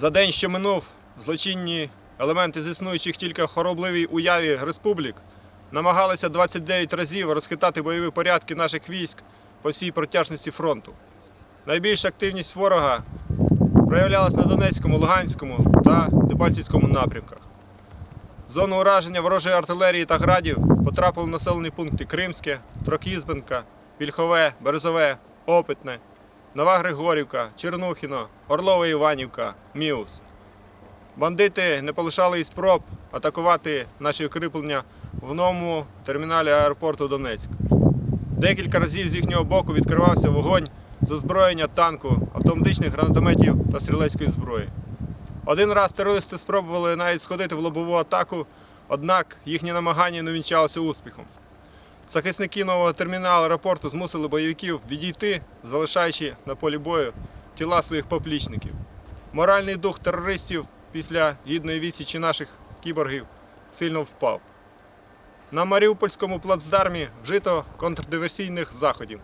За день, що минув, злочинні елементи з існуючих тільки хоробливій уяві республік намагалися 29 разів розхитати бойові порядки наших військ по всій протяжності фронту. Найбільша активність ворога проявлялась на Донецькому, Луганському та Дебальцівському напрямках. В зону ураження ворожої артилерії та градів потрапили населені пункти Кримське, Трокізбенка, Вільхове, Березове, Опитне, Нова Григорівка, Чернухіно, Орлова Іванівка, Міус. Бандити не полишали і спроб атакувати наші укріплення в новому терміналі аеропорту Донецьк. Декілька разів з їхнього боку відкривався вогонь з озброєння танку, автоматичних гранатометів та стрілецької зброї. Один раз терористи спробували навіть сходити в лобову атаку, однак їхні намагання не вінчалися успіхом. Захисники нового терміналу аеропорту змусили бойовиків відійти, залишаючи на полі бою тіла своїх поплічників. Моральний дух терористів після гідної відсічі наших кіборгів сильно впав. На Маріупольському плацдармі вжито контрдиверсійних заходів.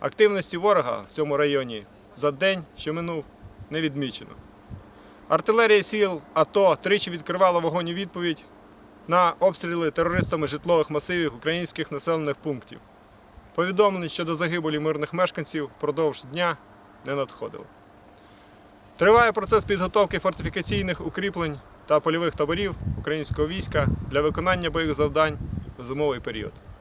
Активності ворога в цьому районі за день, що минув, не відмічено. Артилерія сіл АТО тричі відкривала вогонь у відповідь на обстріли терористами житлових масивів українських населених пунктів. Повідомлень щодо загибелі мирних мешканців впродовж дня не надходило. Триває процес підготовки фортифікаційних укріплень та польових таборів українського війська для виконання бойових завдань в зимовий період.